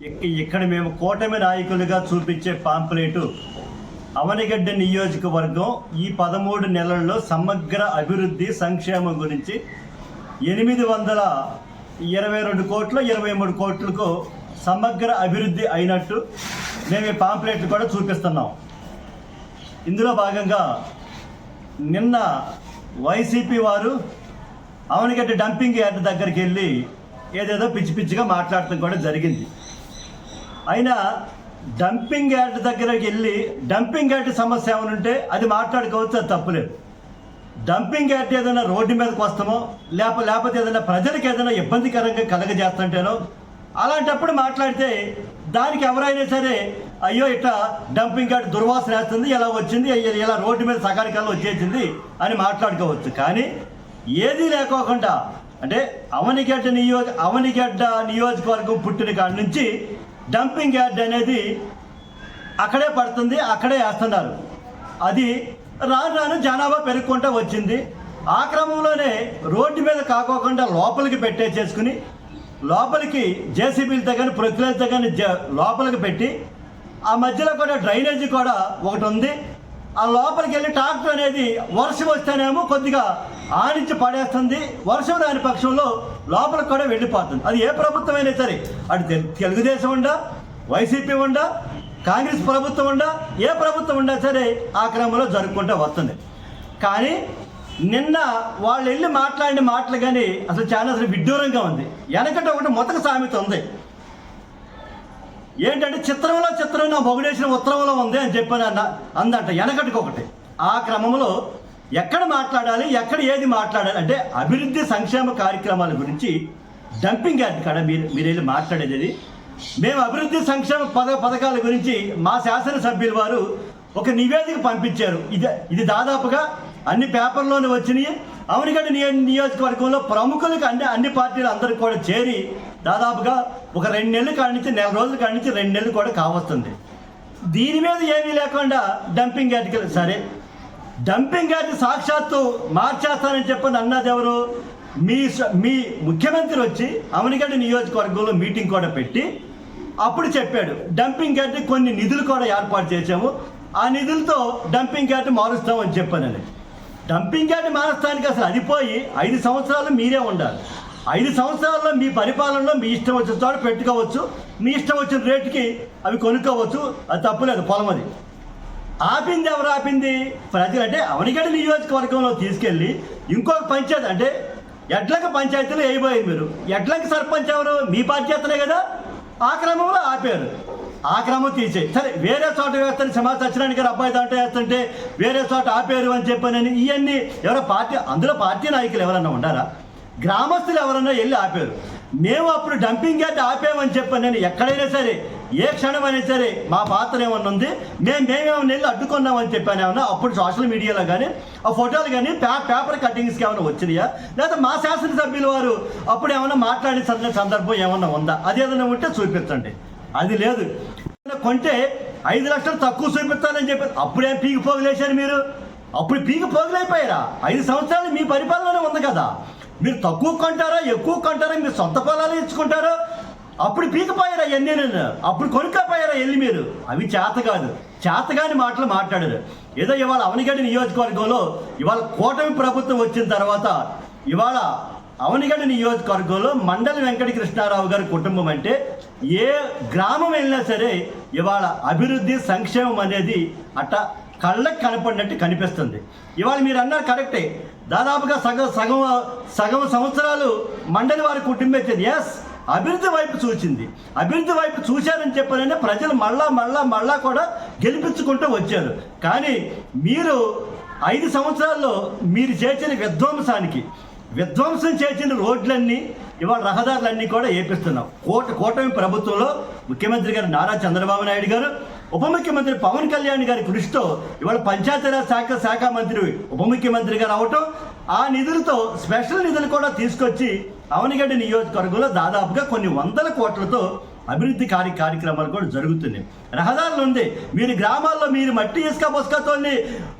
ఇక్- ఇక్కడ మేము కూటమి నాయకులుగా చూపించే పాంప్లెట్ అవనిగడ్డ నియోజకవర్గం ఈ పదమూడు నెలల్లో సమగ్ర అభివృద్ధి సంక్షేమం గురించి ఎనిమిది వందల ఇరవై రెండు కోట్ల ఇరవై మూడు కోట్లకు సమగ్ర అభివృద్ధి అయినట్టు మేము ఈ పాంప్లెట్లు కూడా చూపిస్తున్నాం. ఇందులో భాగంగా నిన్న వైసీపీ వారు అవనిగడ్డ డంపింగ్ యార్డ్ దగ్గరికి వెళ్ళి ఏదేదో పిచ్చి పిచ్చిగా మాట్లాడటం కూడా జరిగింది. అయినా డంపింగ్ యార్డ్ దగ్గరకి వెళ్ళి డంపింగ్ యార్డ్ సమస్య ఏమైనా ఉంటే అది మాట్లాడుకోవచ్చు అది తప్పులేదు. డంపింగ్ యార్డ్ ఏదైనా రోడ్డు మీదకి వస్తామో లేక లేకపోతే ఏదైనా ప్రజలకు ఏదైనా ఇబ్బందికరంగా కలగజేస్తుంటేనో అలాంటప్పుడు మాట్లాడితే దానికి ఎవరైనా సరే అయ్యో ఇట్లా డంపింగ్ యార్డ్ దుర్వాసన వేస్తుంది ఇలా వచ్చింది ఇలా రోడ్డు మీద సగానికల్లా వచ్చేసింది అని మాట్లాడుకోవచ్చు. కానీ ఏదీ లేకోకుండా అంటే అవనిగడ్డ నియోజ అవనిగడ్డ నియోజకవర్గం పుట్టిన కాడి నుంచి డంపింగ్ యార్డ్ అనేది అక్కడే పడుతుంది అక్కడే వేస్తున్నారు. అది రాను రాను జనాభా పెరుగుకుంటూ వచ్చింది. ఆ క్రమంలోనే రోడ్డు మీద కాకోకుండా లోపలికి పెట్టేసేసుకుని లోపలికి జేసీబీలతో కానీ ప్రొక్లర్తో కానీ జ- లోపలికి పెట్టి ఆ మధ్యలో కూడా డ్రైనేజీ కూడా ఒకటి ఉంది. ఆ లోపలికి వెళ్ళి ట్రాక్టర్ అనేది వర్షం వస్తేనేమో కొద్దిగా ఆనించి పడేస్తుంది. వర్షం రాని పక్షంలో లోపల కూడా వెళ్ళిపోతుంది. అది ఏ ప్రభుత్వం అయినా సరే అటు తెలు- తెలుగుదేశం ఉండా వైసీపీ ఉండా కాంగ్రెస్ ప్రభుత్వం ఉండా ఏ ప్రభుత్వం ఉండా సరే ఆ క్రమంలో జరుపుకుంటూ వస్తుంది. కానీ నిన్న వాళ్ళు వెళ్ళి మాట్లాడిన మాటలు కానీ అసలు చాలా అసలు విడ్డూరంగా ఉంది. వెనకట ఒకటి మొదటి సామెత ఉంది. ఏంటంటే చిత్రంలో చిత్రం నా మొగుడేసిన ఉత్తరంలో ఉంది అని చెప్పాను అన్న అందంట. వెనకటికి ఒకటి ఆ క్రమంలో ఎక్కడ మాట్లాడాలి ఎక్కడ ఏది మాట్లాడాలి అంటే అభివృద్ధి సంక్షేమ కార్యక్రమాల గురించి డంపింగ్ యార్డ్ కాడ మీరు మీరు వెళ్ళి మాట్లాడేది. మేము అభివృద్ధి సంక్షేమ పద పథకాల గురించి మా శాసనసభ్యుల వారు ఒక నివేదిక పంపించారు. ఇది ఇది దాదాపుగా అన్ని పేపర్లోనే వచ్చినాయి. అవనిగడ్డ నియో నియోజకవర్గంలో ప్రముఖులకు అన్ని అన్ని పార్టీలు అందరూ కూడా చేరి దాదాపుగా ఒక రెండు నెలలు కాడి నుంచి నెల రోజులు కాడి నుంచి రెండు నెలలు కూడా కావస్తుంది. దీని మీద ఏమీ లేకుండా డంపింగ్ యార్డ్కి సరే డంపింగ్ యార్డ్ సాక్షాత్తు మార్చేస్తానని చెప్పని అన్నది ఎవరు? మీ మీ ముఖ్యమంత్రి వచ్చి అవనిగడ్డ నియోజకవర్గంలో మీటింగ్ కూడా పెట్టి అప్పుడు చెప్పాడు డంపింగ్ యార్డ్ కొన్ని నిధులు కూడా ఏర్పాటు చేశాము ఆ నిధులతో డంపింగ్ యార్డ్ మారుస్తామని చెప్పానని. డంపింగ్ యార్డ్ మారుస్తానికి అసలు అది పోయి ఐదు సంవత్సరాలు మీరే ఉండాలి. ఐదు సంవత్సరాల్లో మీ పరిపాలనలో మీ ఇష్టం వచ్చిన చోట పెట్టుకోవచ్చు మీ ఇష్టం వచ్చిన రేటుకి అవి కొనుక్కోవచ్చు అది తప్పులేదు పొలం అది. ఆపింది ఎవరు ఆపింది? ప్రజలు అంటే అవనిగడ్డ నియోజకవర్గంలో తీసుకెళ్ళి ఇంకొక పంచాయతీ అంటే ఎడ్లక పంచాయతీలో వేయబోయారు మీరు. ఎడ్లకి సర్పంచ్ ఎవరు? మీ బాధ్యతనే కదా? ఆ క్రమంలో ఆపారు. ఆ క్రమం తీసేయి సరే వేరే చోట వేస్తాను సమాజ సత్యనారాయణ గారు అబ్బాయి దాంట్లో వేస్తుంటే వేరే చోట ఆపారు అని చెప్పానని ఇవన్నీ ఎవరో పార్టీ అందులో పార్టీ నాయకులు ఎవరన్నా ఉండారా? గ్రామస్తులు ఎవరన్నా వెళ్ళి ఆపారు. మేము అప్పుడు డంపింగ్ అయితే ఆపామని చెప్పాను నేను ఎక్కడైనా సరే ఏ క్షణమైనా సరే మా పాత్ర ఏమన్నా ఉంది? మేము మేమేమన్నా వెళ్ళి అడ్డుకున్నామని చెప్పాను ఏమన్నా? అప్పుడు సోషల్ మీడియాలో కానీ ఆ ఫోటోలు కానీ పే పేపర్ కటింగ్స్కి ఏమైనా వచ్చినాయా? లేదా మా శాసనసభ్యులు వారు అప్పుడు ఏమైనా మాట్లాడే సందర్భం ఏమన్నా ఉందా? అది ఏదైనా ఉంటే చూపించండి. అది లేదు. కొంటే ఐదు లక్షలు తక్కువ చూపిస్తానని చెప్పారు అప్పుడేం పీకి పోగులేశారు మీరు? అప్పుడు పీకి పోగులైపోయారా ఐదు సంవత్సరాలు మీ పరిపాలనలోనే ఉంది కదా. మీరు తక్కువ కొంటారా ఎక్కువ కొంటారా? మీరు సొంత పొలాలు ఇచ్చుకుంటారా అప్పుడు పీకపోయారా ఎన్ని అప్పుడు కొనుక్కపోయారా వెళ్ళి మీరు? అవి చేత కాదు. చేతగాని మాటలు మాట్లాడారు. ఏదో ఇవాళ అవనిగడ్డ నియోజకవర్గంలో ఇవాళ కూటమి ప్రభుత్వం వచ్చిన తర్వాత ఇవాళ అవనిగడ్డ నియోజకవర్గంలో మండలి వెంకట కృష్ణారావు గారి కుటుంబం అంటే ఏ గ్రామం వెళ్ళినా సరే ఇవాళ అభివృద్ధి సంక్షేమం అనేది అట్ట కళ్ళకి కనపడినట్టు కనిపిస్తుంది. ఇవాళ మీరు అన్నారు కరెక్టే. దాదాపుగా సగం సగం సగం సంవత్సరాలు మండలి వారి కుటుంబం ఎస్ అభివృద్ధి వైపు చూసింది అభివృద్ధి వైపు చూశారని చెప్పాలంటే ప్రజలు మళ్ళా మళ్ళా మళ్ళా కూడా గెలిపించుకుంటూ వచ్చారు. కానీ మీరు ఐదు సంవత్సరాల్లో మీరు చేసిన విధ్వంసానికి విధ్వంసం చేసిన రోడ్లన్నీ ఇవాళ రహదారులన్నీ కూడా ఏపిస్తున్నాం. కోట కూటమి ప్రభుత్వంలో ముఖ్యమంత్రి గారు నారా చంద్రబాబు నాయుడు గారు ఉప ముఖ్యమంత్రి పవన్ కళ్యాణ్ గారి కృషితో ఇవాళ పంచాయతీరాజ్ శాఖ శాఖ మంత్రి ఉప ముఖ్యమంత్రి గారు అవటం ఆ నిధులతో స్పెషల్ నిధులు కూడా తీసుకొచ్చి అవనిగడ్డ నియోజకవర్గంలో దాదాపుగా కొన్ని వందల కోట్లతో అభివృద్ధి కార్య కార్యక్రమాలు కూడా జరుగుతున్నాయి. రహదారులు ఉంది. మీరు గ్రామాల్లో మీరు మట్టి ఇసుక పుస్తకతోని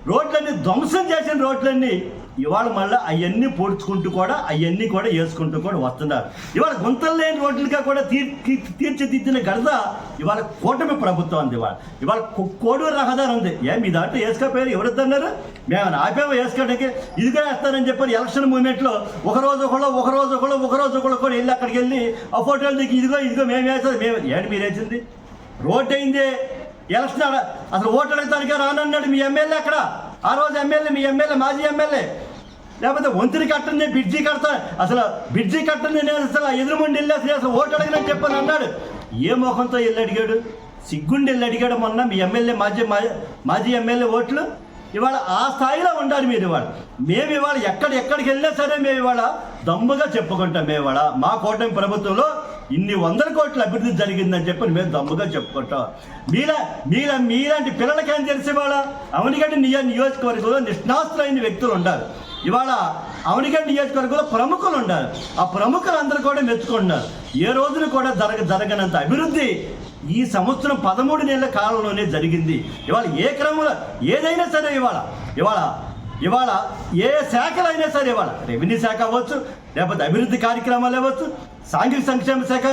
రోడ్లన్నీ ధ్వంసం చేసిన రోడ్లన్నీ ఇవాళ మళ్ళీ అవన్నీ పోడ్చుకుంటూ కూడా అవన్నీ కూడా వేసుకుంటూ కూడా వస్తున్నారు. ఇవాళ గుంతలు లేని రోడ్లుగా కూడా తీర్ తీ- తీర్చిదిద్దిన గడద ఇవాళ కూటమి ప్రభుత్వం ఉంది ఇవాళ. ఇవాళ కోడూరు రహదారి ఉంది. ఏ మీ దాంట్లో వేసుకోపోయారు ఎవరిద్దన్నారు మేము ఆపేమో వేసుకోవడానికి ఇదిగా వేస్తారని చెప్పారు ఎలక్షన్ మూమెంట్లో ఒక రోజు ఒకళ్ళు ఒక రోజు ఒకళ్ళు ఒక రోజు ఒకళ్ళు కూడా వెళ్ళి అక్కడికి వెళ్ళి ఆ ఫోటోలు దిగి ఇదిగో ఇదిగో మేము వేసేది మేము ఏంటి మీరు వేసింది? రోడ్ అయింది. ఎలక్షన్ ఆడ- అసలు ఓటు అడగటానికి రానన్నాడు మీ ఎమ్మెల్యే అక్కడ. ఆ రోజు ఎమ్మెల్యే మీ ఎమ్మెల్యే మాజీ ఎమ్మెల్యే. లేకపోతే వంతుని కట్టనే బ్రిడ్జి కడతా. అసలు బ్రిడ్జి కట్టని నేను అసలు ఎదురుమండి వెళ్ళి అసలు అసలు ఓటు అడగనని చెప్పని అన్నాడు. ఏ మొహంతో వెళ్ళి అడిగాడు? సిగ్గుండి వెళ్ళి అడిగాడు మొన్న మీ ఎమ్మెల్యే మాజీ మాజీ- మాజీ ఎమ్మెల్యే ఓట్లు. ఇవాళ ఆ స్థాయిలో ఉండాలి మీరు ఇవాళ. మేము ఇవాళ ఎక్కడ ఎక్కడికి వెళ్ళినా సరే మేము ఇవాళ దమ్ముగా చెప్పుకుంటాం మేము ఇవాళ. మా కూటమి ప్రభుత్వంలో ఇన్ని వందల కోట్ల అభివృద్ధి జరిగిందని చెప్పి మేము దమ్ముగా చెప్పుకుంటాం. మీలా మీలా మీలాంటి పిల్లలకేం తెలిసి వాళ్ళ అవనిగడ్డి నియోజకవర్గంలో నిష్ణాస్తులైన వ్యక్తులు ఉండాలి. ఇవాళ అవనిగడ్డ నియోజకవర్గంలో ప్రముఖులు ఉన్నారు ఆ ప్రముఖులందరూ కూడా మెచ్చుకుంటున్నారు. ఏ రోజున కూడా జరగ జరగనంత అభివృద్ధి ఈ సంవత్సరం పదమూడు నెలల కాలంలోనే జరిగింది. ఇవాళ ఏ క్రమంలో ఏదైనా సరే ఇవాళ ఇవాళ ఇవాళ ఏ శాఖలైనా సరే ఇవాళ రెవెన్యూ శాఖ అవ్వచ్చు లేకపోతే అభివృద్ధి కార్యక్రమాలు అవ్వచ్చు సాంఘిక సంక్షేమ శాఖ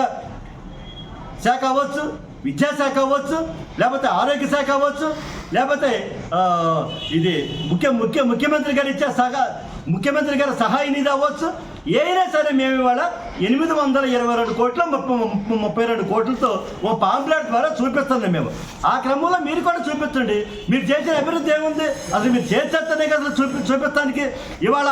శాఖ అవ్వచ్చు విద్యాశాఖ అవ్వచ్చు లేకపోతే ఆరోగ్య శాఖ అవ్వచ్చు లేకపోతే ఇది ముఖ్య ముఖ్య ముఖ్యమంత్రి గారు ఇచ్చే సహా ముఖ్యమంత్రి గారి సహాయ నిధి అవ్వచ్చు. ఏదైనా సరే మేము ఇవాళ ఎనిమిది వందల ఇరవై రెండు కోట్ల ముప్పై ముప్పై- ముప్పై రెండు కోట్లతో ఓ పాంప్లెట్ ద్వారా చూపిస్తున్నాం మేము. ఆ క్రమంలో మీరు కూడా చూపించండి. మీరు చేసిన అభివృద్ధి ఏముంది? అసలు మీరు చేసేస్తేనే కదా చూపి చూపించడానికి ఇవాళ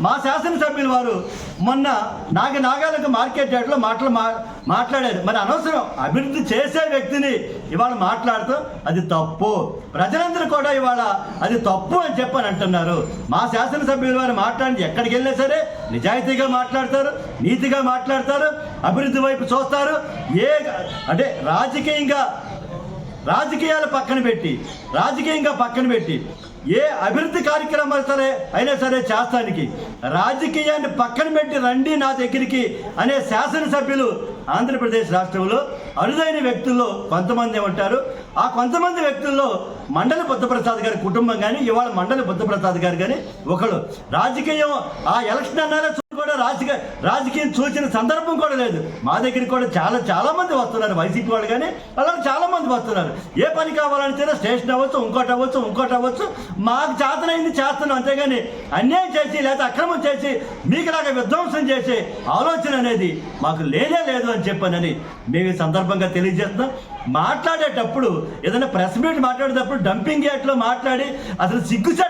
మా శాసనసభ్యులు వారు మొన్న నాగ నాగాలకు మార్కెట్ రేట్లో మాటలు మా మాట్లాడారు. మరి అనవసరం. అభివృద్ధి చేసే వ్యక్తిని ఇవాళ మాట్లాడుతూ అది తప్పు. ప్రజలందరూ కూడా ఇవాళ అది తప్పు అని చెప్పని అంటున్నారు. మా శాసనసభ్యుల వారు మాట్లాడి ఎక్కడికి వెళ్ళినా సరే నిజాయితీగా మాట్లాడతారు నీతిగా మాట్లాడతారు అభివృద్ధి వైపు చూస్తారు. ఏ అంటే రాజకీయంగా రాజకీయాలు పక్కన పెట్టి రాజకీయంగా పక్కన పెట్టి ఏ అభివృద్ధి కార్యక్రమాలు సరే అయినా సరే చేస్తానికి. రాజకీయాన్ని పక్కన పెట్టి రండి నా దగ్గరికి అనే శాసనసభ్యులు ఆంధ్రప్రదేశ్ రాష్ట్రంలో అరుదైన వ్యక్తుల్లో కొంతమంది ఉంటారు. ఆ కొంతమంది వ్యక్తుల్లో మండలి బుద్ధప్రసాద్ గారి కుటుంబం కానీ ఇవాళ మండలి బుద్ధప్రసాద్ గారు కానీ ఒకడు రాజకీయం ఆ ఎలక్షన్ అన్నారా కూడా రాజకీయ రాజకీయం చూసిన సందర్భం కూడా లేదు. మా దగ్గరికి కూడా చాలా చాలా మంది వస్తున్నారు. వైసీపీ వాళ్ళు కానీ అలా చాలా మంది వస్తున్నారు. ఏ పని కావాలని స్టేషన్ అవ్వచ్చు ఇంకోటి అవ్వచ్చు ఇంకోటి అవ్వచ్చు. మాకు చేతనైంది చేస్తున్నాం. అంతేగాని అన్యాయం చేసి లేదా అక్రమం చేసి మీకు లాగా విధ్వంసం చేసే ఆలోచన అనేది మాకు లేనే లేదు అని చెప్పానని మేము ఈ సందర్భంగా తెలియజేస్తున్నాం. మాట్లాడేటప్పుడు ఏదైనా ప్రెస్ మీట్ మాట్లాడేటప్పుడు డంపింగ్ యార్డ్లో మాట్లాడి అసలు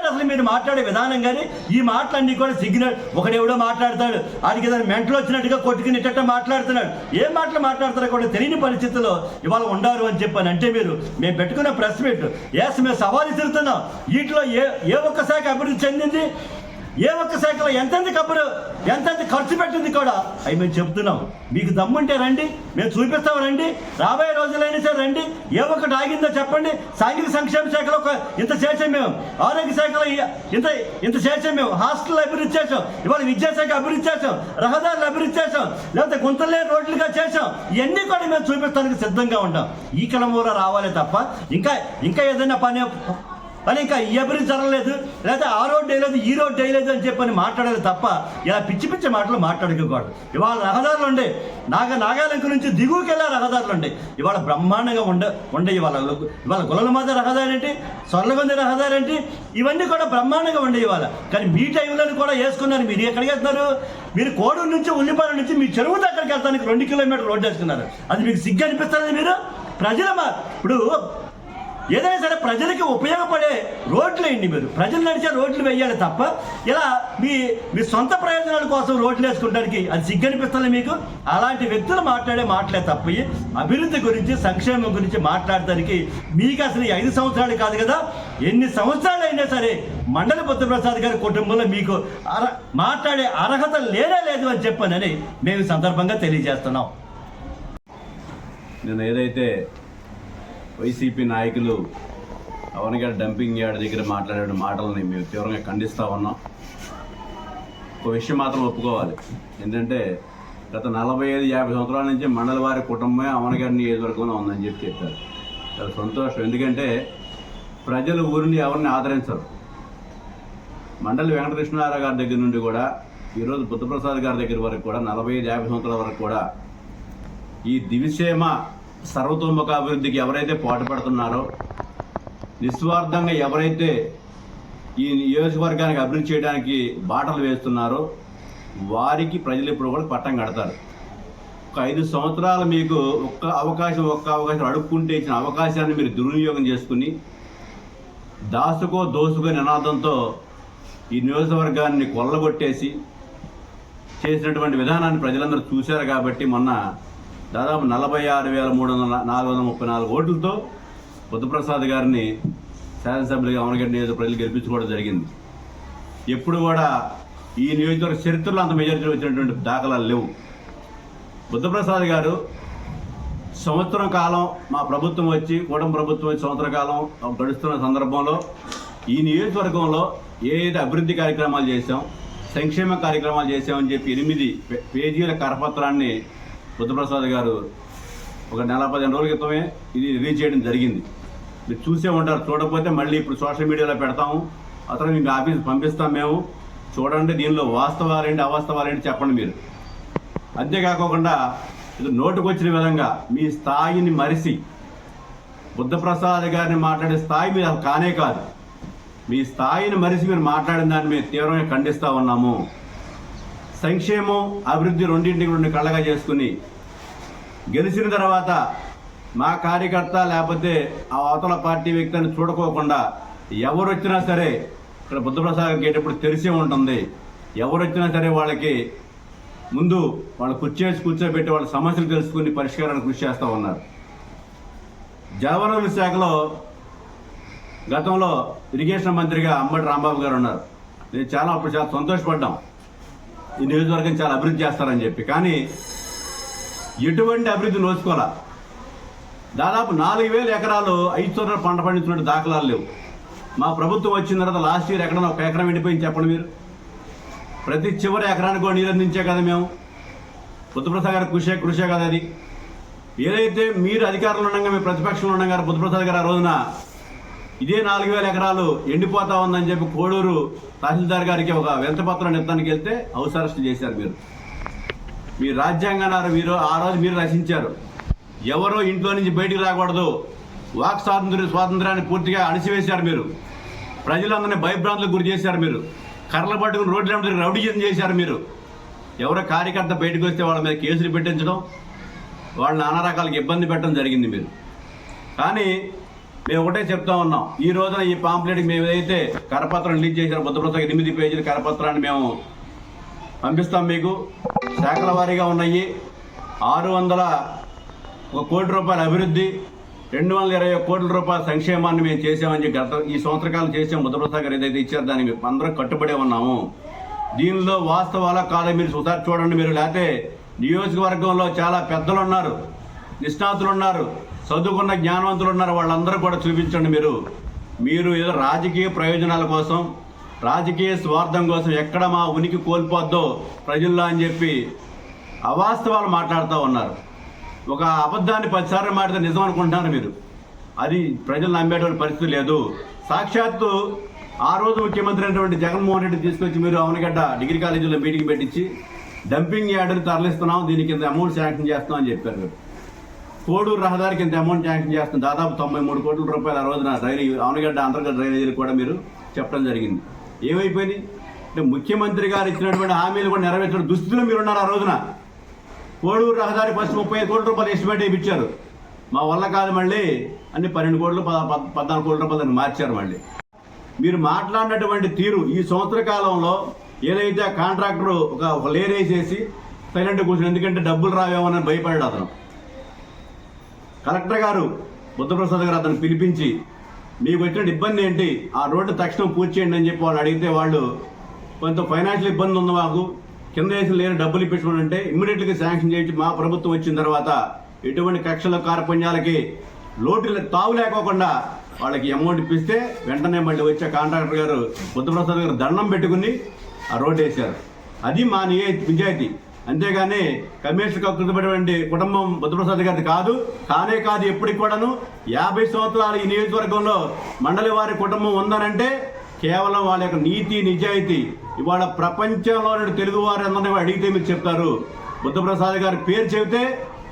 సిగ్గుచాటు అసలు మీరు మాట్లాడే విధానం కానీ ఈ మాటలన్నీ కూడా సిగ్నల్ ఒకడెవడో మాట్లాడతాడు. ఆడికి ఏదైనా మెంటలు వచ్చినట్టుగా కొట్టుకునేటట్టు మాట్లాడుతున్నాడు. ఏం మాటలు మాట్లాడతారో కూడా తెలియని పరిస్థితుల్లో ఇవాళ ఉండారు అని చెప్పాను. అంటే మీరు మేము పెట్టుకున్న ప్రెస్ మీట్ ఎస్ మేము సవాలు తిరుగుతున్నాం. వీటిలో ఏ ఏ ఒక్క శాఖ అభివృద్ధి చెందింది? ఏ ఒక్క శాఖలో ఎంతెంత కబురు ఎంతెంత ఖర్చు పెట్టింది కూడా? అవి మేము చెప్తున్నాం. మీకు దమ్ముంటే రండి మేము చూపిస్తాం రండి రాబోయే రోజులైనా సరే రండి. ఏ ఒక్కటి ఆగిందో చెప్పండి. సాంఘిక సంక్షేమ శాఖలో ఒక ఇంత చేసాం మేము. ఆరోగ్య శాఖలో ఇంత ఇంత చేసాం మేము. హాస్టల్ అభివృద్ధి చేసాం ఇవాళ విద్యాశాఖ అభివృద్ధి చేసాం రహదారులు అభివృద్ధి చేసాం లేకపోతే గుంతలే రోడ్లుగా చేసాం ఇవన్నీ కూడా మేము చూపించడానికి సిద్ధంగా ఉంటాం ఈ క్రమంలో రావాలి తప్ప ఇంకా ఇంకా ఏదైనా పని అని ఇంకా ఈ జరగలేదు లేదా ఆ రోడ్ వేయలేదు ఈ రోడ్ వేయలేదు అని చెప్పని మాట్లాడాలి తప్ప ఇలా పిచ్చి పిచ్చి మాటలు మాట్లాడుకోకూడదు ఇవాళ రహదారులు ఉండే నాగ నాగాలంక నుంచి దిగువకి వెళ్ళే రహదారులు ఉండే. ఇవాళ బ్రహ్మాండంగా ఉండ ఉండే ఇవాళ ఇవాళ గులల మాత రహదారి ఏంటి సొర్లగొంది రహదారి ఏంటి ఇవన్నీ కూడా బ్రహ్మాండంగా ఉండే ఇవాళ. కానీ మీ టైంలో కూడా వేసుకున్నారు మీరు ఎక్కడికి వెళ్తున్నారు? మీరు కోడూరు నుంచి ఉల్లిపాల నుంచి మీ చెరువు దగ్గరికి వెళ్తానికి రెండు కిలోమీటర్లు రోడ్డు వేసుకున్నారు. అది మీకు సిగ్గు అనిపిస్తుంది మీరు? ప్రజల మా- ఇప్పుడు ఏదైనా సరే ప్రజలకి ఉపయోగపడే రోడ్లు వేయండి మీరు? ప్రజలు నడిచే రోడ్లు వేయాలి తప్ప ఇలా మీ మీ సొంత ప్రయోజనాల కోసం రోడ్లు వేసుకుంటానికి అది సిగ్గనిపిస్తుంది మీకు? అలాంటి వ్యక్తులు మాట్లాడే మాటలే తప్ప అభివృద్ధి గురించి సంక్షేమం గురించి మాట్లాడటానికి మీకు అసలు ఈ ఐదు సంవత్సరాలు కాదు కదా? ఎన్ని సంవత్సరాలు అయినా సరే మండలి బుద్ధప్రసాద్ గారి కుటుంబంలో మీకు అర మాట్లాడే అర్హత లేనే లేదు అని చెప్పానని మేము సందర్భంగా తెలియజేస్తున్నాం. నేను ఏదైతే వైసీపీ నాయకులు అవనగడ్డ డంపింగ్ యార్డ్ దగ్గర మాట్లాడే మాటలని మేము తీవ్రంగా ఖండిస్తూ ఉన్నాం. ఒక విషయం మాత్రం ఒప్పుకోవాలి. ఏంటంటే గత నలభై ఐదు యాభై సంవత్సరాల నుంచి మండల వారి కుటుంబమే అవనగడ్డ నియోజకవర్గంలో ఉందని చెప్పి చెప్పారు. చాలా సంతోషం. ఎందుకంటే ప్రజలు ఊరిని ఎవరిని ఆదరించరు. మండలి వెంకటకృష్ణారావు గారి దగ్గర నుండి కూడా ఈరోజు బుద్ధప్రసాద్ గారి దగ్గర వరకు కూడా నలభై ఐదు యాభై సంవత్సరాల వరకు కూడా ఈ దివిసేమ సర్వతోముఖ అభివృద్ధికి ఎవరైతే పాటుపడుతున్నారో నిస్వార్థంగా ఎవరైతే ఈ నియోజకవర్గానికి అభివృద్ధి చేయడానికి బాటలు వేస్తున్నారో వారికి ప్రజలు ఇప్పుడు కూడా పట్టం కడతారు. ఒక ఐదు సంవత్సరాలు మీకు ఒక్క అవకాశం ఒక్క అవకాశం అడుక్కుంటే ఇచ్చిన అవకాశాన్ని మీరు దుర్వినియోగం చేసుకుని దాసుకో దోసుకో నినాదంతో ఈ నియోజకవర్గాన్ని కొల్లగొట్టేసి చేసినటువంటి విధానాన్ని ప్రజలందరూ చూశారు కాబట్టి మొన్న దాదాపు నలభై ఆరు వేల మూడు వందల నాలుగు వందల ముప్పై నాలుగు ఓట్లతో బుద్ధప్రసాద్ గారిని శాసనసభ్యులుగా అమరగడ్డ నియోజక ప్రజలు గెలిపించుకోవడం జరిగింది. ఎప్పుడు కూడా ఈ నియోజకవర్గ చరిత్రలో అంత మెజారిటీ వచ్చినటువంటి దాఖలాలు లేవు. బుద్ధప్రసాద్ గారు సంవత్సరం కాలం మా ప్రభుత్వం వచ్చి కూటమి ప్రభుత్వం వచ్చి సంవత్సర కాలం గడుస్తున్న సందర్భంలో ఈ నియోజకవర్గంలో ఏదైతే అభివృద్ధి కార్యక్రమాలు చేశాం సంక్షేమ కార్యక్రమాలు చేశామని చెప్పి ఎనిమిది పే- పేజీల కరపత్రాన్ని బుద్ధప్రసాద్ గారు ఒక నెల పదిహేను రోజుల క్రితమే ఇది రిలీజ్ చేయడం జరిగింది. మీరు చూసే ఉంటారు చూడకపోతే మళ్ళీ ఇప్పుడు సోషల్ మీడియాలో పెడతాము. అతను మీకు ఆఫీస్ పంపిస్తాం మేము. చూడండి దీనిలో వాస్తవాలేంటి అవాస్తవాలేంటి చెప్పండి మీరు. అంతేకాకుండా ఇది నోటుకొచ్చిన విధంగా మీ స్థాయిని మరిసి బుద్ధప్రసాద్ గారిని మాట్లాడే స్థాయి మీరు కానే కాదు. మీ స్థాయిని మరిసి మీరు మాట్లాడిన దాన్ని మేము తీవ్రంగా ఖండిస్తూ ఉన్నాము. సంక్షేమం అభివృద్ధి రెండింటికి రెండు కళ్ళగా చేసుకుని గెలిచిన తర్వాత మా కార్యకర్త లేకపోతే ఆ అవతల పార్టీ వ్యక్తిని చూడుకోకుండా ఎవరు వచ్చినా సరే ఇక్కడ బుద్ధప్రసాద్ గేటప్పుడు తెలిసే ఉంటుంది. ఎవరు వచ్చినా సరే వాళ్ళకి ముందు వాళ్ళు కూర్చేసి కూర్చోబెట్టి వాళ్ళ సమస్యలు తెలుసుకుని పరిష్కారానికి కృషి చేస్తూ ఉన్నారు. జలవనరుల శాఖలో గతంలో ఇరిగేషన్ మంత్రిగా అంబటి రాంబాబు గారు ఉన్నారు. నేను చాలా అప్పుడు చాలా సంతోషపడ్డాం. ఈ నియోజకవర్గం చాలా అభివృద్ధి చేస్తారని చెప్పి. కానీ ఎటువంటి అభివృద్ధి నోచుకోరా దాదాపు నాలుగు వేల ఎకరాలు ఐదు చోట్ల పంట పండించినట్టు దాఖలాలు లేవు. మా ప్రభుత్వం వచ్చిన తర్వాత లాస్ట్ ఇయర్ ఎక్కడన్నా ఒక ఎకరం ఎండిపోయింది చెప్పండి మీరు. ప్రతి చివరి ఎకరానికి కూడా నీరు అందించే కదా మేము. బుద్ధప్రసాద్ గారు కృషే కృషే కదా అది. ఏదైతే మీరు అధికారంలో ఉండగా మేము ప్రతిపక్షంలో ఉండగా బుద్ధప్రసాద్ గారు ఆ రోజున ఇదే నాలుగు వేల ఎకరాలు ఎండిపోతా ఉందని చెప్పి కోడూరు తహసీల్దార్ గారికి ఒక వింతపత్రం ఎత్తానికి వెళ్తే హౌస్ అరెస్ట్ చేశారు మీరు. మీ రాజ్యాంగాన్ని మీరు ఆ రోజు మీరు రచించారు. ఎవరో ఇంట్లో నుంచి బయటికి రాకూడదు. వాక్ స్వాతంత్ర స్వాతంత్రాన్ని పూర్తిగా అణిసివేశారు మీరు. ప్రజలందరినీ భయభ్రాంతులకు గురి చేశారు మీరు. కర్రలు పట్టుకుని రోడ్ల మీద రౌడీజం చేశారు మీరు. ఎవరో కార్యకర్త బయటకు వస్తే వాళ్ళ మీద కేసులు పెట్టించడం వాళ్ళని నానా రకాలకు ఇబ్బంది పెట్టడం జరిగింది మీరు. కానీ మేము ఒకటే చెప్తా ఉన్నాం. ఈ రోజున ఈ పాంప్లెట్కి మేము ఏదైతే కరపత్రం రిలీజ్ చేసిన బుద్ధప్రసాద్ ఎనిమిది పేజీల కరపత్రాన్ని మేము పంపిస్తాం మీకు. శాఖల వారీగా ఉన్నాయి. ఆరు వందల ఒక కోటి రూపాయల అభివృద్ధి రెండు వందల ఇరవై కోట్ల రూపాయల సంక్షేమాన్ని మేము చేసామని చెప్పి గత ఈ సంవత్సరకాలం చేసాం బుద్ధప్రసాద్ గారు ఏదైతే ఇచ్చారో దానికి అందరం కట్టుబడే ఉన్నాము. దీనిలో వాస్తవాల కాదా మీరు ఒకసారి చూడండి. మీరు లేకపోతే నియోజకవర్గంలో చాలా పెద్దలు ఉన్నారు నిష్ణాతులు ఉన్నారు. చదువుకున్న జ్ఞానవంతులు ఉన్నారు వాళ్ళందరూ కూడా చూపించండి మీరు. మీరు ఏదో రాజకీయ ప్రయోజనాల కోసం రాజకీయ స్వార్థం కోసం ఎక్కడ మా ఉనికి కోల్పోద్దో ప్రజల్లో అని చెప్పి అవాస్తవాలు మాట్లాడుతూ ఉన్నారు. ఒక అబద్ధాన్ని పదిసార్లు మాట్లాడితే నిజం అనుకుంటున్నారు మీరు. అది ప్రజలు నమ్మేటువంటి పరిస్థితి లేదు. సాక్షాత్తు ఆ రోజు ముఖ్యమంత్రి అయినటువంటి జగన్మోహన్ రెడ్డి తీసుకొచ్చి మీరు అవనగడ్డ డిగ్రీ కాలేజీలో మీటింగ్ పెట్టించి డంపింగ్ యార్డుని తరలిస్తున్నాం దీనికి కింద అమౌంట్ శాంక్షన్ చేస్తున్నాం అని చెప్పారు మీరు. కోడూరు రహదారికి ఇంత అమౌంట్ శాంక్షన్ చేస్తుంది దాదాపు తొంభై మూడు కోట్ల రూపాయలు ఆ రోజున డ్రైనేజ్ అవనగడ్డ అంతర్గత డ్రైనేజీలు కూడా మీరు చెప్పడం జరిగింది. ఏమైపోయింది? అంటే ముఖ్యమంత్రి గారు ఇచ్చినటువంటి హామీలు కూడా నెరవేర్చిన దుస్థితిలో మీరు ఉన్నారు ఆ రోజున. కోడూరు రహదారి ఫస్ట్ ముప్పై ఐదు కోట్ల రూపాయలు ఎస్టిమేట్ ఇప్పించారు. మా వల్ల కాదు మళ్ళీ అన్ని పన్నెండు కోట్లు పద్నాలుగు కోట్ల రూపాయలు మార్చారు మళ్ళీ. మీరు మాట్లాడినటువంటి తీరు ఈ సంవత్సర కాలంలో ఏదైతే కాంట్రాక్టర్ ఒక లేరేసేసి లేర్ సైలెంట్ కూర్చుని ఎందుకంటే డబ్బులు రావేమో అని భయపడ్డాడు అతను. కలెక్టర్ గారు బుద్ధప్రసాద్ గారు అతను పిలిపించి మీకు వచ్చిన ఇబ్బంది ఏంటి? ఆ రోడ్డు తక్షణం పూర్తి చేయండి అని చెప్పి వాళ్ళు అడిగితే వాళ్ళు కొంత ఫైనాన్షియల్ ఇబ్బంది ఉంది మాకు. కింద వేసిన లేని డబ్బులు ఇప్పించమని అంటే ఇమ్మీడియట్గా శాంక్షన్ చేయించి మా ప్రభుత్వం వచ్చిన తర్వాత ఎటువంటి కక్షల కార్పణ్యాలకి లోటు తావు లేకోకుండా వాళ్ళకి అమౌంట్ ఇప్పిస్తే వెంటనే మళ్ళీ వచ్చే కాంట్రాక్టర్ గారు బుద్ధప్రసాద్ గారు దండం పెట్టుకుని ఆ రోడ్డు వేశారు. అది మా నిజ నిజాయితీ. అంతేగాని కమిషనర్ కృతపడినటువంటి కుటుంబం బుద్ధప్రసాద్ గారిది కాదు కానే కాదు ఎప్పటికి కూడాను యాభై సంవత్సరాలు ఈ నియోజకవర్గంలో మండలి వారి కుటుంబం ఉందనంటే కేవలం వాళ్ళ యొక్క నీతి నిజాయితీ ఇవాళ ప్రపంచంలోని తెలుగు వారందరినీ అడిగితే మీరు చెప్తారు. బుద్ధప్రసాద్ గారి పేరు చెబితే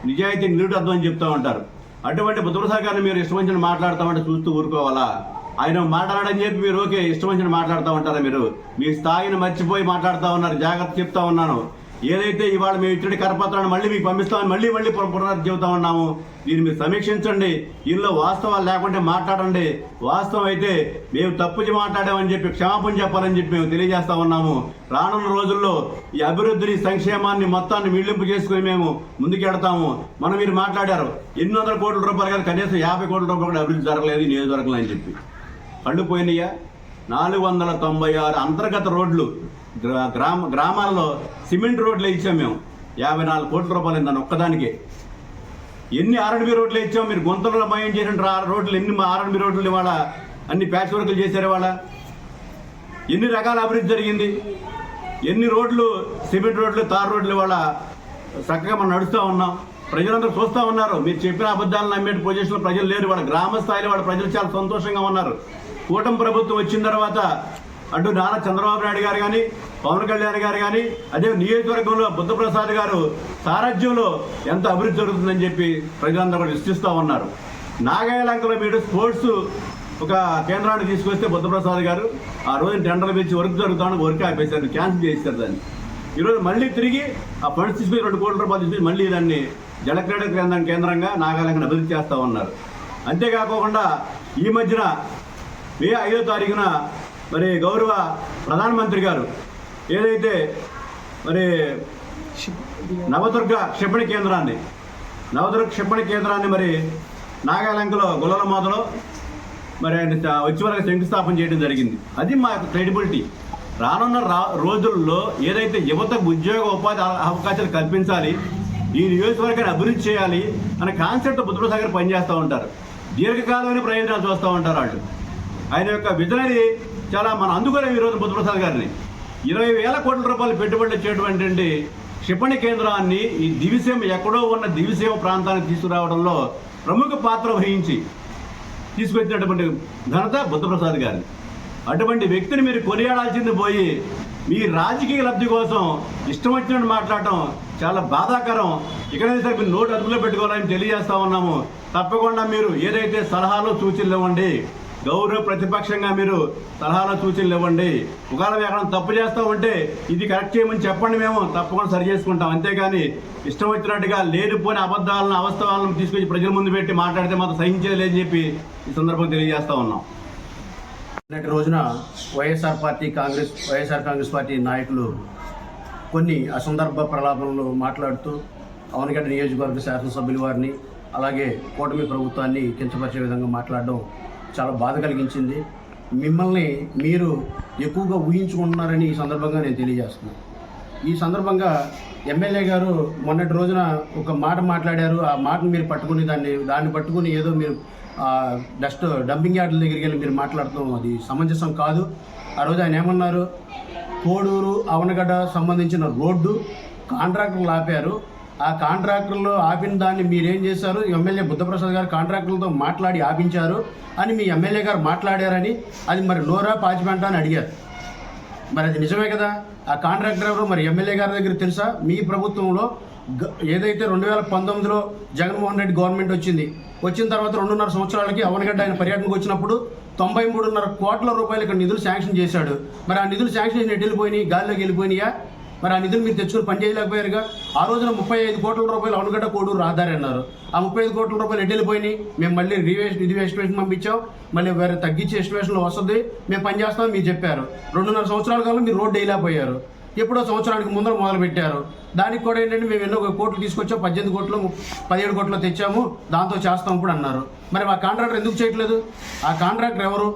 నిజాయితీ నిరుడర్థం అని చెప్తా ఉంటారు. అటువంటి బుద్ధప్రసాద్ గారిని మీరు ఇష్టం వచ్చిన మాట్లాడతామంటే చూస్తూ ఊరుకోవాలా? ఆయన మాట్లాడని చెప్పి మీరు ఓకే ఇష్టం వచ్చిన మాట్లాడుతూ ఉంటారా మీరు? మీ స్థాయిని మర్చిపోయి మాట్లాడుతూ ఉన్నారు జాగ్రత్త చెప్తా ఉన్నాను. ఏదైతే ఇవాళ మేము ఇచ్చిన కరపత్రాన్ని మళ్ళీ మీకు పంపిస్తామని మళ్ళీ మళ్ళీ పున- చెబుతా ఉన్నాము దీన్ని మీరు సమీక్షించండి. దీనిలో వాస్తవాలు లేకుంటే మాట్లాడండి. వాస్తవం అయితే మేము తప్పు మాట్లాడామని చెప్పి క్షమాపణ చెప్పాలని చెప్పి మేము తెలియజేస్తా ఉన్నాము. రానున్న రోజుల్లో ఈ అభివృద్ధిని సంక్షేమాన్ని మొత్తాన్ని మిళ్ళింపు చేసుకుని మేము ముందుకెడతాము. మనం మీరు మాట్లాడారు ఎన్ని వందల కోట్ల రూపాయలు కానీ కనీసం యాభై కోట్ల రూపాయలు కూడా అభివృద్ధి జరగలేదు నేను నియోజకవర్గంలో అని చెప్పి. కళ్ళు పోయినాయా నాలుగు వందల తొంభై ఆరు అంతర్గత రోడ్లు గ్రామ గ్రామాల్లో సిమెంట్ రోడ్లు ఇచ్చాం మేము. యాభై నాలుగు కోట్ల రూపాయలు దాన్ని ఒక్కదానికే ఎన్ని ఆర్ఎండ్బి రోడ్లు ఇచ్చాం మీరు గుంతలో మయం చేసిన ఆ రోడ్లు ఎన్ని ఆర్ఎండ్బి రోడ్లు ఇవాళ అన్ని ప్యాచ్ వర్కులు చేశారు ఇవాళ. ఎన్ని రకాల అభివృద్ధి జరిగింది. ఎన్ని రోడ్లు సిమెంట్ రోడ్లు తార్ రోడ్లు ఇవాళ చక్కగా మనం నడుస్తూ ఉన్నాం. ప్రజలందరూ చూస్తూ ఉన్నారు. మీరు చెప్పిన అబద్ధాలు నమ్మే పొజిషన్లో ప్రజలు లేరు. వాళ్ళ గ్రామ స్థాయిలో వాళ్ళ ప్రజలు చాలా సంతోషంగా ఉన్నారు. కూటమి ప్రభుత్వం వచ్చిన తర్వాత అంటూ నారా చంద్రబాబు నాయుడు గారు కానీ పవన్ కళ్యాణ్ గారు కానీ అదే నియోజకవర్గంలో బుద్ధప్రసాద్ గారు సారథ్యంలో ఎంత అభివృద్ధి జరుగుతుందని చెప్పి ప్రజలందరూ కూడా విశ్వసిస్తూ ఉన్నారు. నాగాయలంకలో మీరు స్పోర్ట్స్ ఒక కేంద్రాన్ని తీసుకొస్తే బుద్ధప్రసాద్ గారు ఆ రోజు టెండర్లు పెంచి వర్క్ జరుగుతాను వర్క్ ఆపేశారు క్యాన్సిల్ చేశారు దాన్ని. ఈరోజు మళ్ళీ తిరిగి ఆ ఫండ్స్ తీసుకుని రెండు కోట్ల రూపాయలు తీసుకుని మళ్ళీ దాన్ని జలక్రీడ కేంద్రం కేంద్రంగా నాగాలంకను అభివృద్ధి చేస్తూ ఉన్నారు. అంతేకాకుండా ఈ మధ్యన మే ఐదో తారీఖున మరి గౌరవ ప్రధానమంత్రి గారు ఏదైతే మరి నవదుర్గ క్షిపణి కేంద్రాన్ని నవదుర్గ క్షిపణి కేంద్రాన్ని మరి నాగాలంకలో గుల్లల మాతలో మరి ఆయన వచ్చి వరకు శంకుస్థాపన చేయడం జరిగింది. అది మా యొక్క క్రెడిబిలిటీ. రానున్న రా రోజుల్లో ఏదైతే యువతకు ఉద్యోగ ఉపాధి అవకాశాలు కల్పించాలి ఈ నియోజకవర్గాన్ని అభివృద్ధి చేయాలి అనే కాన్సెప్ట్ బుద్ధప్రసాగర్ పనిచేస్తూ ఉంటారు. దీర్ఘకాలమైన ప్రయోజనాలు చూస్తూ ఉంటారు వాళ్ళు. ఆయన యొక్క విజనరీ చాలా మనం అందుకోలేము ఈరోజు బుద్ధప్రసాద్ గారిని. ఇరవై వేల కోట్ల రూపాయలు పెట్టుబడులు ఇచ్చేటువంటి క్షిపణి కేంద్రాన్ని ఈ దివిసీమ ఎక్కడో ఉన్న దివిసీమ ప్రాంతానికి తీసుకురావడంలో ప్రముఖ పాత్ర వహించి తీసుకొచ్చినటువంటి ఘనత బుద్ధప్రసాద్ గారి అటువంటి వ్యక్తిని మీరు కొనియాడాల్సింది పోయి మీ రాజకీయ లబ్ధి కోసం ఇష్టం వచ్చినట్టు మాట్లాడటం చాలా బాధాకరం. ఇక్కడైతే సరే మీరు నోటు అదుపులో పెట్టుకోవాలని తెలియజేస్తా ఉన్నాము. తప్పకుండా మీరు ఏదైతే సలహాలు సూచనలు ఇవ్వండి. గౌరవ ప్రతిపక్షంగా మీరు సలహాలు సూచనలు ఇవ్వండి. ఒకవేళ ఎక్కడ తప్పు చేస్తూ ఉంటే ఇది కరెక్ట్ చేయమని చెప్పండి మేము తప్పకుండా సరి చేసుకుంటాం. అంతేగాని ఇష్టం వచ్చినట్టుగా లేనిపోయిన అబద్ధాలను అవస్థలను తీసుకొచ్చి ప్రజల ముందు పెట్టి మాట్లాడితే మాత్రం సహించలేదని చెప్పి ఈ సందర్భంగా తెలియజేస్తూ ఉన్నాం. నిన్నటి రోజున వైఎస్ఆర్ పార్టీ కాంగ్రెస్ వైఎస్ఆర్ కాంగ్రెస్ పార్టీ నాయకులు కొన్ని అసందర్భ ప్రలాపనలు మాట్లాడుతూ అవనగడ్డ నియోజకవర్గ శాసనసభ్యుల వారిని అలాగే కూటమి ప్రభుత్వాన్ని కించపరిచే విధంగా మాట్లాడడం చాలా బాధ కలిగించింది. మిమ్మల్ని మీరు ఎక్కువగా ఊహించుకుంటున్నారని ఈ సందర్భంగా నేను తెలియజేస్తున్నాను. ఈ సందర్భంగా ఎమ్మెల్యే గారు మొన్నటి రోజున ఒక మాట మాట్లాడారు. ఆ మాటను మీరు పట్టుకుని దాన్ని దాన్ని పట్టుకుని ఏదో మీరు డస్ట్ డంపింగ్ యార్డుల దగ్గరికి వెళ్ళి మీరు మాట్లాడటం అది సమంజసం కాదు. ఆ రోజు ఆయన ఏమన్నారు? కోడూరు అవనగడ్డ సంబంధించిన రోడ్డు కాంట్రాక్టర్లు ఆపారు. ఆ కాంట్రాక్టర్లు ఆపిన దాన్ని మీరేం చేశారు? ఎమ్మెల్యే బుద్ధప్రసాద్ గారు కాంట్రాక్టర్లతో మాట్లాడి ఆపించారు అని మీ ఎమ్మెల్యే గారు మాట్లాడారని అది మరి లోరా పాచిపెంట అని అడిగారు. మరి అది నిజమే కదా? ఆ కాంట్రాక్టర్ ఎవరు? మరి ఎమ్మెల్యే గారి దగ్గర తెలుసా? మీ ప్రభుత్వంలో ఏదైతే రెండు వేల పంతొమ్మిదిలో జగన్మోహన్ రెడ్డి గవర్నమెంట్ వచ్చింది వచ్చిన తర్వాత రెండున్నర సంవత్సరాలకి అవనగడ్డ ఆయన పర్యటనకు వచ్చినప్పుడు తొంభై మూడున్నర కోట్ల రూపాయలు ఇక్కడ నిధులు శాంక్షన్ చేశాడు. మరి ఆ నిధులు శాంక్షన్ చేసిన వెళ్ళిపోయినాయి? గాలిలోకి వెళ్ళిపోయినాయా? మరి ఆ నిధులు మీరు తెచ్చుకొని పని చేయలేకపోయారుగా? ఆ రోజున ముప్పై ఐదు కోట్ల రూపాయలు అవనగడ్డ కోడూరు రహదారి అన్నారు. ఆ ముప్పై ఐదు కోట్ల రూపాయలు ఎటు వెళ్ళిపోయినాయి? మేము మళ్ళీ రివేస్ నిధి ఎస్టిమేషన్ పంపించాం. మళ్ళీ వేరే తగ్గించి ఎస్టిమేషన్లో వస్తుంది. మేము పని చేస్తామని మీరు చెప్పారు. రెండున్నర సంవత్సరాల కాలం మీరు రోడ్డు వేయలేకపోయారు. ఎప్పుడో సంవత్సరానికి ముందర మొదలు పెట్టారు దానికి కూడా ఏంటంటే మేము ఎన్నో కోట్లు తీసుకొచ్చాం. పద్దెనిమిది కోట్లు పదిహేడు కోట్లు తెచ్చాము. దాంతో చేస్తాం ఇప్పుడు అన్నారు. మరి ఆ కాంట్రాక్టర్ ఎందుకు చేయట్లేదు? ఆ కాంట్రాక్టర్ ఎవరు?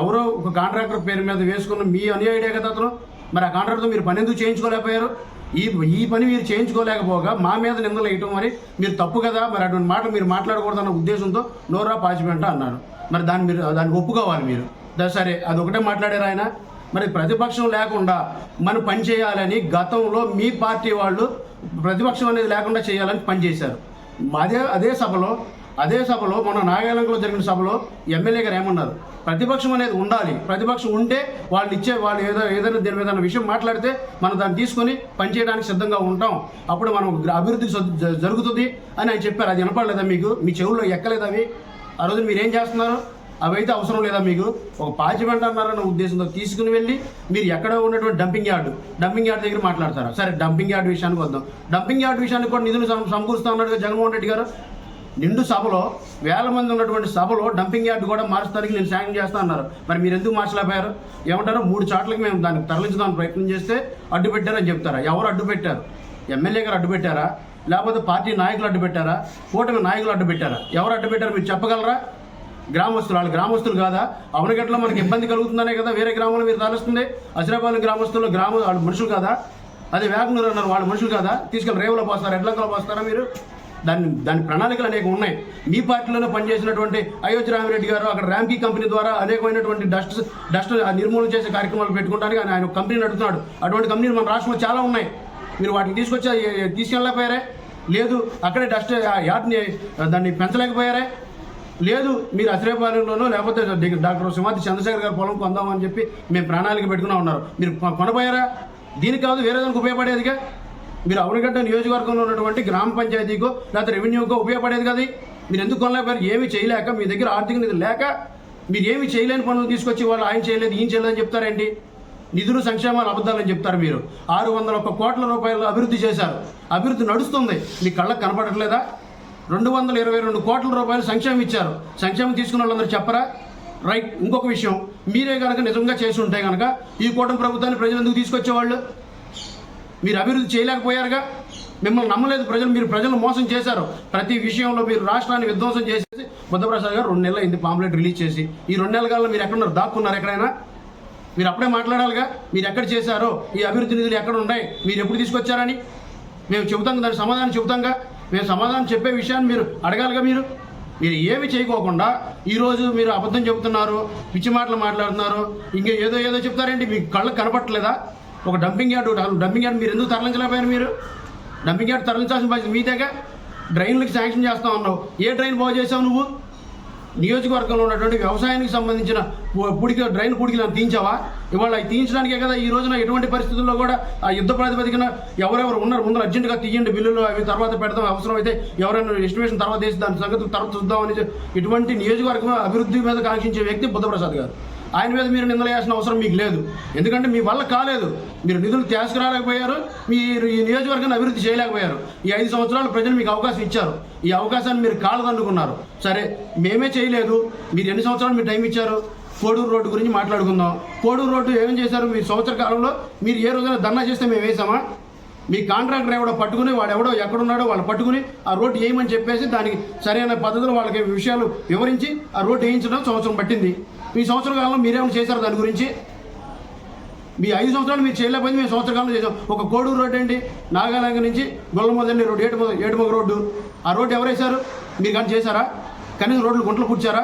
ఎవరో ఒక కాంట్రాక్టర్ పేరు మీద వేసుకున్న మీ అనుయాయుడే కదా అతను? మరి ఆ కాంట్రాక్టర్తో మీరు పని ఎందుకు చేయించుకోలేకపోయారు? ఈ ఈ పని మీరు చేయించుకోలేకపోగా మా మీద నిందలు వేయటం మరి మీరు తప్పు కదా? మరి అటువంటి మాటలు మీరు మాట్లాడకూడదన్న ఉద్దేశంతో నోరా పాచిపెంట అన్నారు. మరి దాన్ని మీరు దాన్ని ఒప్పుకోవాలి మీరు. దా సరే అది ఒకటే మాట్లాడారు ఆయన. మరి ప్రతిపక్షం లేకుండా మనం పని చేయాలని గతంలో మీ పార్టీ వాళ్ళు ప్రతిపక్షం అనేది లేకుండా చేయాలని పనిచేశారు అదే అదే సభలో అదే సభలో మన నాగాలంకలో జరిగిన సభలో ఎమ్మెల్యే గారు ఏమన్నారు? ప్రతిపక్షం అనేది ఉండాలి. ప్రతిపక్షం ఉంటే వాళ్ళు ఇచ్చే వాళ్ళు ఏదో ఏదైనా దీని మీద విషయం మాట్లాడితే మనం దాన్ని తీసుకొని పనిచేయడానికి సిద్ధంగా ఉంటాం. అప్పుడు మనం అభివృద్ధి జరుగుతుంది అని ఆయన చెప్పారు. అది వినపడలేదా మీకు? మీ చెవుల్లో ఎక్కలేదు అవి? ఆ రోజు మీరేం చేస్తున్నారు? అవైతే అవసరం లేదా మీకు? ఒక పాచి వెంట అన్నారన్న ఉద్దేశంతో తీసుకుని వెళ్ళి మీరు ఎక్కడ ఉన్నటువంటి డంపింగ్ యార్డ్ డంపింగ్ యార్డ్ దగ్గర మాట్లాడతారా? సరే డంపింగ్ యార్డ్ విషయానికి వద్దాం. డంపింగ్ యార్డ్ విషయానికి కూడా నిధులు సమకూరుస్తా ఉన్నాడు జగన్మోహన్ రెడ్డి గారు. నిండు సభలో వేల మంది ఉన్నటువంటి సభలో డంపింగ్ యార్డ్ కూడా మార్చడానికి నేను సాయం చేస్తా అన్నారు. మరి మీరు ఎందుకు మార్చలేకపోయారు? ఏమంటారు? మూడు చాట్లకి మేము దాన్ని తరలించడానికి ప్రయత్నం చేస్తే అడ్డు పెట్టారని చెప్తారా? ఎవరు అడ్డు పెట్టారు? ఎమ్మెల్యే గారు అడ్డు పెట్టారా? లేకపోతే పార్టీ నాయకులు అడ్డు పెట్టారా? కూటమి నాయకులు అడ్డు పెట్టారా? ఎవరు అడ్డు పెట్టారు మీరు చెప్పగలరా? గ్రామస్తులు వాళ్ళు గ్రామస్తులు కాదా? అవనగట్లో మనకి ఇబ్బంది కలుగుతుందనే కదా వేరే గ్రామంలో మీరు తరలిస్తుంది అసిరాబాద్ గ్రామస్తులు గ్రామ వాళ్ళు మనుషులు కాదా? అదే వేగనూరు అన్నారు వాళ్ళు మనుషులు కాదా? తీసుకెళ్ళి రేవులో పోస్తారా? ఎడ్లంకలో పోస్తారా మీరు? దాని దాని ప్రణాళికలు అనేక ఉన్నాయి. మీ పార్టీలోనే పనిచేసినటువంటి అయోధ్య రామిరెడ్డి గారు అక్కడ ర్యాంకీ కంపెనీ ద్వారా అనేకమైనటువంటి డస్ట్ డస్ట్ నిర్మూలన చేసే కార్యక్రమాలు పెట్టుకోవడానికి ఆయన ఆయన కంపెనీ నడుపుతున్నాడు. అటువంటి కంపెనీలు మన రాష్ట్రంలో చాలా ఉన్నాయి. మీరు వాటిని తీసుకొచ్చి తీసుకెళ్ళకపోయారే లేదు అక్కడే డస్ట్ ఆ యార్డ్ని దాన్ని పెంచలేకపోయారే? లేదు మీరు అశ్రేపాలెంలోనో లేకపోతే డాక్టర్ సింహాద్రి చంద్రశేఖర్ గారు పొలం కొందామని చెప్పి మేము ప్రణాళిక పెట్టుకున్నా ఉన్నారు. మీరు కొనపోయారా కొనబోయారా? దీనికి కాదు వేరే దానికి ఉపయోగపడేదిగా? మీరు అవనగడ్డ నియోజకవర్గంలో ఉన్నటువంటి గ్రామ పంచాయతీకో లేకపోతే రెవెన్యూకో ఉపయోగపడేది కదా. మీరు ఎందుకు కొనలేకపోయారు ఏమీ చేయలేక మీ దగ్గర ఆర్థిక నిధులు లేక మీరు ఏమి చేయలేని పనులు తీసుకొచ్చి వాళ్ళు ఆయన చేయలేదు ఈయన చేయలేదని చెప్తారేంటి? నిధులు సంక్షేమాలు అబద్ధాలని చెప్తారు మీరు. ఆరు వందల ఒక్క కోట్ల రూపాయలు అభివృద్ధి చేశారు. అభివృద్ధి నడుస్తుంది. మీ కళ్ళకు కనపడట్లేదా? రెండు వందల ఇరవై రెండు కోట్ల రూపాయలు సంక్షేమం ఇచ్చారు. సంక్షేమం తీసుకున్న వాళ్ళందరూ చెప్పరా? రైట్ ఇంకొక విషయం. మీరే కనుక నిజంగా చేసి ఉంటే కనుక ఈ కూటమి ప్రభుత్వాన్ని ప్రజలు ఎందుకు తీసుకొచ్చేవాళ్ళు? మీరు అభివృద్ధి చేయలేకపోయారుగా? మిమ్మల్ని నమ్మలేదు ప్రజలు మీరు ప్రజలు మోసం చేశారు. ప్రతి విషయంలో మీరు రాష్ట్రాన్ని విధ్వంసం చేసేసి బుద్ధప్రసాద్ గారు రెండు నెలలు అయింది పాంప్లెట్ రిలీజ్ చేసి. ఈ రెండు నెలల కాలంలో మీరు ఎక్కడున్నారు? దాక్కున్నారు ఎక్కడైనా? మీరు అప్పుడే మాట్లాడాలిగా? మీరు ఎక్కడ చేశారో? ఈ అభివృద్ధి నిధులు ఎక్కడ ఉన్నాయి? మీరు ఎప్పుడు తీసుకొచ్చారని? మేము చెబుతాం దాని సమాధానం చెబుతాంగా? మేము సమాధానం చెప్పే విషయాన్ని మీరు అడగాలిగా మీరు? మీరు ఏమి చేయకోకుండా ఈరోజు మీరు అబద్ధం చెబుతున్నారు పిచ్చి మాటలు మాట్లాడుతున్నారు ఇంకా ఏదో ఏదో చెప్తారేంటి? మీకు కళ్ళకు కనపట్లేదా ఒక డంపింగ్ యార్డ్ డంపింగ్ యార్డ్ మీరు ఎందుకు తరలించలేకపోయారు మీరు? డంపింగ్ యార్డ్ తరలించాల్సిన బాధ్యత మీదేగా? డ్రైన్లకు శాంక్షన్ చేస్తా ఉన్నావు. ఏ డ్రైన్ బాగు చేసావు నువ్వు? నియోజకవర్గంలో ఉన్నటువంటి వ్యవసాయానికి సంబంధించిన పుడికి డ్రైన్ అని తీయించావా? ఇవాళ అవి తీయించడానికే కదా ఈ రోజున ఎటువంటి పరిస్థితుల్లో కూడా ఆ యుద్ధ ప్రాతిపదికన ఎవరెవరు ఉన్నారు? ముందు అర్జెంటుగా తీయండి బిల్లులు అవి తర్వాత పెడతాం. అవసరం అయితే ఎవరైనా ఎస్టిమేషన్ తర్వాత వేసి దాని సంగతి తర్వాత చూద్దామని ఇటువంటి నియోజకవర్గం అభివృద్ధి మీద కాంక్షించే వ్యక్తి బుద్ధప్రసాద్ గారు. ఆయన మీద మీరు నిందలేయాల్సిన అవసరం మీకు లేదు. ఎందుకంటే మీ వల్ల కాలేదు. మీరు నిధులు తీసుకురాలేకపోయారు మీరు ఈ నియోజకవర్గాన్ని అభివృద్ధి చేయలేకపోయారు. ఈ ఐదు సంవత్సరాలు ప్రజలు మీకు అవకాశం ఇచ్చారు. ఈ అవకాశాన్ని మీరు కాళ్ళదన్నుకున్నారు సరే మేమే చేయలేదు. మీరు ఎన్ని సంవత్సరాలు మీరు టైం ఇచ్చారు? కోడూరు రోడ్డు గురించి మాట్లాడుకుందాం. కోడూరు రోడ్డు ఏమేం చేశారు? మీ సంవత్సర కాలంలో మీరు ఏ రోజైనా ధర్నా చేస్తే మేము వేసామా మీ కాంట్రాక్టర్ ఎవడో పట్టుకుని వాడు ఎవడో ఎక్కడున్నాడో వాళ్ళు పట్టుకుని ఆ రోడ్డు వేయమని చెప్పేసి దానికి సరైన పద్ధతిలో వాళ్ళకి విషయాలు వివరించి ఆ రోడ్డు వేయించడం సంవత్సరం పట్టింది. మీ సంవత్సర కాలంలో మీరేమైనా చేశారు దాని గురించి? మీ ఐదు సంవత్సరాలు మీరు చేయలేకపోయింది మేము సంవత్సర కాలంలో చేసాం ఒక కోడూరు రోడ్డు అండి నాగాలాంగ నుంచి గొల్లమొదండి రోడ్డు ఏటుమొగ ఏటుమొగ రోడ్డు. ఆ రోడ్డు ఎవరేశారు మీరు కానీ చేశారా? కనీసం రోడ్లు గుంటలు పుచ్చారా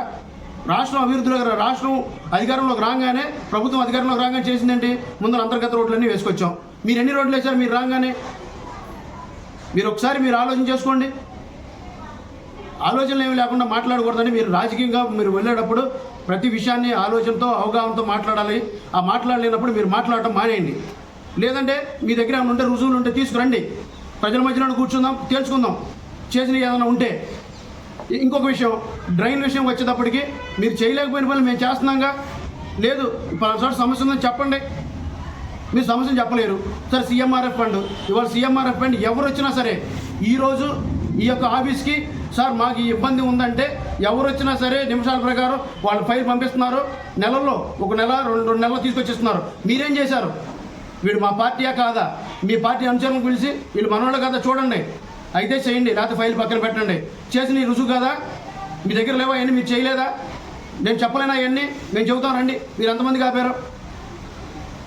రాష్ట్రం అభివృద్ధిలో రాష్ట్రం అధికారంలోకి రాగానే ప్రభుత్వం అధికారంలోకి రాగానే చేసిందేంటి? ముందర అంతర్గత రోడ్లన్నీ వేసుకొచ్చాం. మీరు ఎన్ని రోడ్లు వేశారు మీరు రాగానే? మీరు ఒకసారి మీరు ఆలోచన చేసుకోండి. ఆలోచనలు ఏమి లేకుండా మాట్లాడకూడదని మీరు రాజకీయంగా మీరు వెళ్ళేటప్పుడు ప్రతి విషయాన్ని ఆలోచనతో అవగాహనతో మాట్లాడాలి. ఆ మాట్లాడలేనప్పుడు మీరు మాట్లాడటం మానేయండి. లేదంటే మీ దగ్గర ఏమైనా ఉంటే రుజువులు ఉంటే తీసుకురండి. ప్రజల మధ్యలో కూర్చుందాం తేల్చుకుందాం. చేసినవి ఏదైనా ఉంటే. ఇంకొక విషయం డ్రైన్ విషయం వచ్చేటప్పటికి మీరు చేయలేకపోయిన పనులు మేము చేస్తున్నాంగా? లేదు పలానా సమస్య ఉందని చెప్పండి. మీరు సమస్యను చెప్పలేరు. సరే సీఎంఆర్ఎఫ్ ఫండ్. ఇవాళ సీఎంఆర్ఎఫ్ ఫండ్ ఎవరు వచ్చినా సరే ఈరోజు ఈ యొక్క ఆఫీస్కి సార్ మాకు ఈ ఇబ్బంది ఉందంటే ఎవరు వచ్చినా సరే నిమిషాల ప్రకారం వాళ్ళు ఫైల్ పంపిస్తున్నారు. నెలల్లో ఒక నెల రెండు రెండు నెలలు తీసుకొచ్చిస్తున్నారు. మీరేం చేశారు? వీడు మా పార్టీయా కాదా? మీ పార్టీ అనుచరులను పిలిచి వీళ్ళు మనవాళ్ళు కదా చూడండి. అయితే చేయండి లేకపోతే ఫైల్ పక్కన పెట్టండి. చేసిన రుజువు కదా? మీ దగ్గర లేవా? అవన్నీ మీరు చేయలేదా? నేను చెప్పలేనా అవన్నీ మేము చెబుతాం రండి. మీరు ఎంతమంది కాపారు?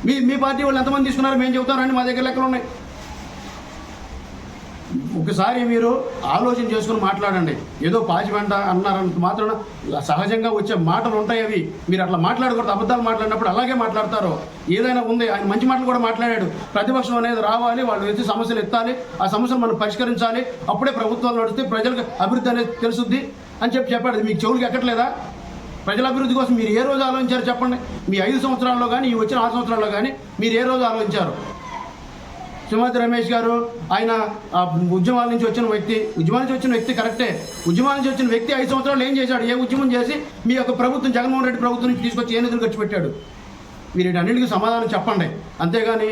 మీ మీ పార్టీ వాళ్ళు ఎంతమంది తీసుకున్నారు? మేము చెబుతారండి మా దగ్గర లెక్కలు ఉన్నాయి. ఒకసారి మీరు ఆలోచన చేసుకుని మాట్లాడండి. ఏదో పాచి వెంట అన్నారంత మాత్రం సహజంగా వచ్చే మాటలు ఉంటాయి అవి. మీరు అట్లా మాట్లాడకూడదు అబద్ధాలు మాట్లాడినప్పుడు అలాగే మాట్లాడతారు. ఏదైనా ఉంది ఆయన మంచి మాటలు కూడా మాట్లాడాడు. ప్రతిపక్షం అనేది రావాలి వాళ్ళు వచ్చి సమస్యలు ఎత్తాలి ఆ సమస్యలు మనం పరిష్కరించాలి. అప్పుడే ప్రభుత్వాలు నడిస్తే ప్రజలకు అభివృద్ధి అనేది తెలుసుద్ది అని చెప్పి చెప్పాడు. మీకు చెవులకి ఎక్కట్లేదా? ప్రజల అభివృద్ధి కోసం మీరు ఏ రోజు ఆలోచించారు చెప్పండి? మీ ఐదు సంవత్సరాల్లో కానీ ఈ వచ్చిన ఆరు సంవత్సరాల్లో కానీ మీరు ఏ రోజు ఆలోచించారు? శ్రీమతి రమేష్ గారు ఆయన ఉద్యమాల నుంచి వచ్చిన వ్యక్తి ఉద్యమాల నుంచి వచ్చిన వ్యక్తి కరెక్టే. ఉద్యమాల నుంచి వచ్చిన వ్యక్తి ఐదు సంవత్సరాలు ఏం చేశాడు? ఏ ఉద్యమం చేసి మీ యొక్క ప్రభుత్వం జగన్మోహన్ రెడ్డి ప్రభుత్వం నుంచి తీసుకొచ్చి ఏ నిధులు ఖర్చు పెట్టాడు? మీరు వీటన్నిటికీ సమాధానం చెప్పండి. అంతేగాని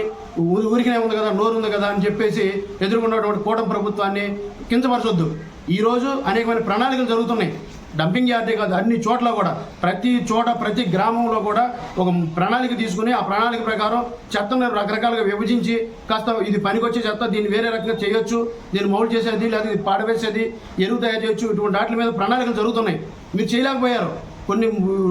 ఊరికినే ఉంది కదా నోరు ఉంది కదా అని చెప్పేసి ఎదుర్కొన్నటువంటి కూటమి ప్రభుత్వాన్ని కించపరచొద్దు. ఈరోజు అనేకమైన ప్రణాళికలు జరుగుతున్నాయి. డంపింగ్ యార్డే కాదు అన్ని చోట్ల కూడా ప్రతి చోట ప్రతి గ్రామంలో కూడా ఒక ప్రణాళిక తీసుకుని ఆ ప్రణాళిక ప్రకారం చెత్తను రకరకాలుగా విభజించి కాస్త ఇది పనికొచ్చే చెత్త దీన్ని వేరే రకంగా చేయొచ్చు దీన్ని మౌల్డ్ చేసేది లేదా ఇది పాడవేసేది ఎరువు తయారు చేయొచ్చు ఇటువంటి వాటి మీద ప్రణాళికలు జరుగుతున్నాయి. మీరు చేయలేకపోయారు. కొన్ని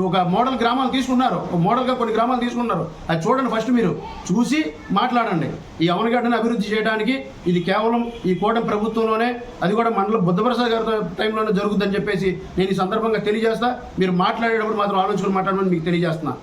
ఒక మోడల్ గ్రామాలు తీసుకున్నారు. ఒక మోడల్గా కొన్ని గ్రామాలు తీసుకున్నారు. అది చూడండి ఫస్ట్ మీరు. చూసి మాట్లాడండి. ఈ అవనగడ్డను అభివృద్ధి చేయడానికి ఇది కేవలం ఈ కూటమి ప్రభుత్వంలోనే అది కూడా మండలం బుద్ధప్రసాద్ గారి టైంలోనే జరుగుతుందని చెప్పేసి నేను ఈ సందర్భంగా తెలియజేస్తా. మీరు మాట్లాడేటప్పుడు మాత్రం ఆలోచనలు మాట్లాడమని మీకు తెలియజేస్తున్నా.